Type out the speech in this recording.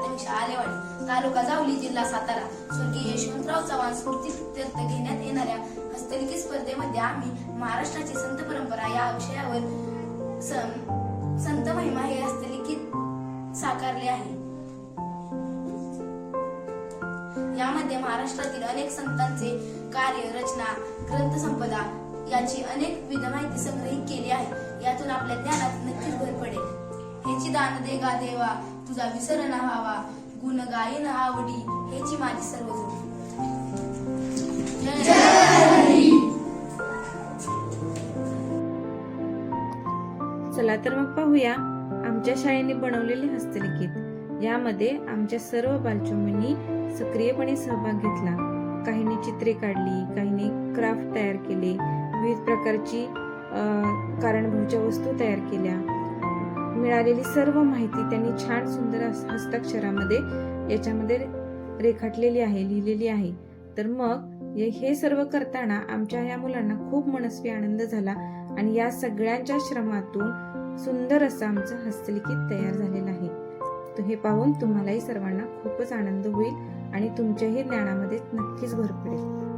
प्राथमिक शाळा लेवाडी तालुका जावली जिल्हा सातारा. स्वर्गीय यशवंतराव चव्हाण स्मृती प्रित्यर्थ घेण्यात येणाऱ्या हस्तलिखित स्पर्धेमध्ये आम्ही महाराष्ट्राची संत परंपरा या विषयावर संत महिमा हे हस्तलिखित साकारले आहे. यामध्ये महाराष्ट्रातील अनेक संतांचे कार्य रचना ग्रंथ संपदा याची अनेक विध माहिती संग्रहित केली आहे. यातून आपल्या ज्ञानात नक्कीच भर पडेल. ह्याची दान देगा देवा तुझा विसर ना व्हावा. गुण गायन आवडी हेची माझी सर्व चला तर मग पाहूया आमच्या शाळेने बनवलेले हस्तलिखित. यामध्ये आमच्या सर्व बालचुमींनी सक्रियपणे सहभाग घेतला. काहींनी चित्रे काढली काहींनी क्राफ्ट तयार केले विविध प्रकारची कारणभूच्या वस्तू तयार केल्या. मिळालेली सर्व माहिती त्यांनी छान सुंदर हस्ताक्षरामध्ये याच्यामध्ये रेखाटलेली आहे लिहिलेली आहे. तर मग हे सर्व करताना आमच्या या मुलांना खूप मनस्वी आनंद झाला आणि या सगळ्यांच्या श्रमातून सुंदर असं आमचं हस्तलिखित तयार झालेलं आहे. तर हे पाहून तुम्हालाही सर्वांना खूपच आनंद होईल आणि तुमच्याही ज्ञानामध्ये नक्कीच भर पडेल.